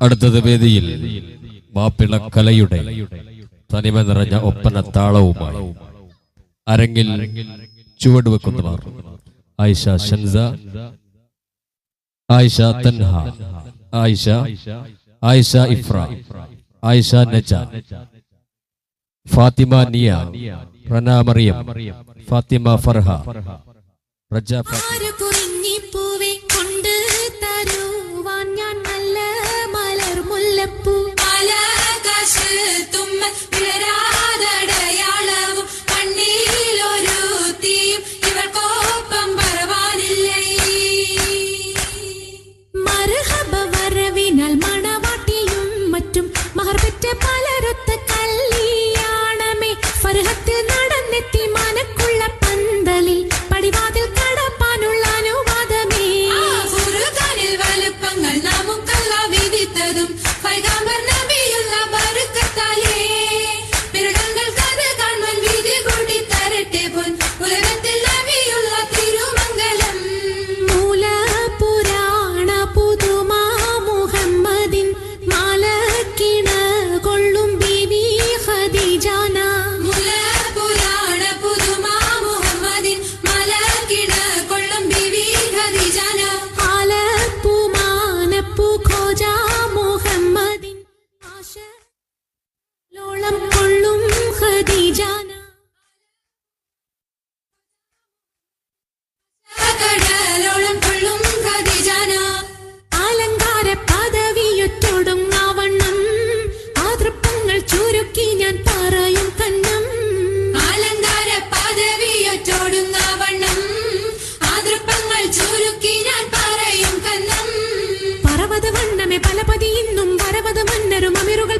അടുത്തത് വേദിയിൽ മാപ്പിള കലയുടെ തനിമ നിറഞ്ഞ ഒപ്പന താളവുമായി അരങ്ങിൽ ചുവടുവെക്കുന്നവർ ആയിഷ ഷൻസ ആയിഷ തൻഹ ആയിഷ ആയിഷ ഇഫ്ര ആയിഷ നജ ഫാത്തിമ നിയ റന മറിയം ഫാത്തിമ ഫർഹ റജ ഫാത്തിമ പലപതി ഇന്നും പരപത മന്നരും അമിറുകൾ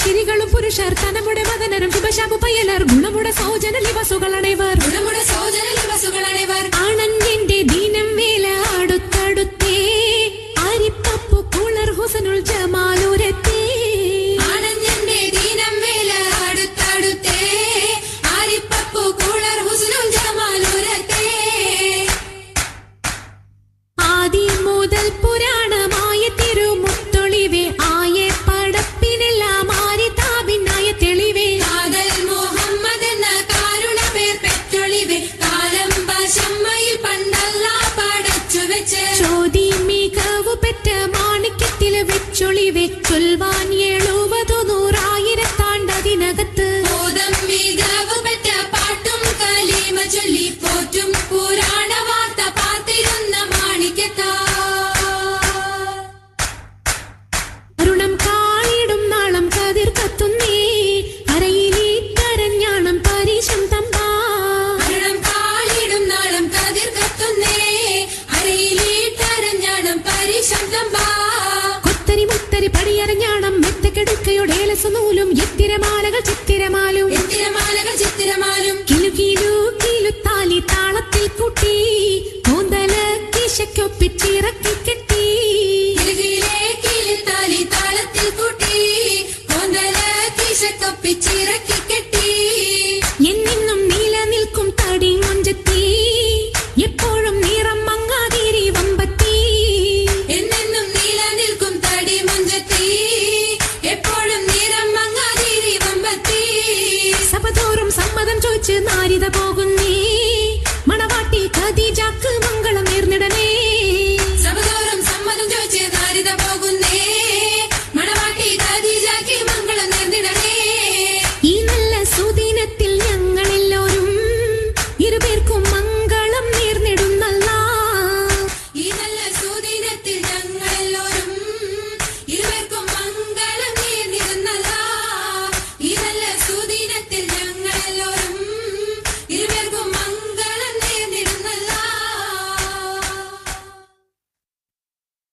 சிறிகளும் புருஷர் தனமுட மதனரும் சுபசாபு பயலர் குணமுட சௌஜன லிவசுகள் அனைவர் குணமுட சௌஜன லிவசுகள் அனைவர் ஆனந்த் தீன சொலிவை சொல்வான் ஏழோ പത്തരി പടിയരഞ്ഞാണം മെത്തക്കെടുക്കയുടെ ഏലസുനൂലും എത്തിരമാലകൾ ചിത്തിരമാലും. എത്തിരമാലകൾ ചിത്തിരമാലും. കിലു കിലു കിലു താളത്തിൽ കൂട്ടി കൂന്തൽ കിശക്കൊപ്പിച്ചിറക്കി 你的波滚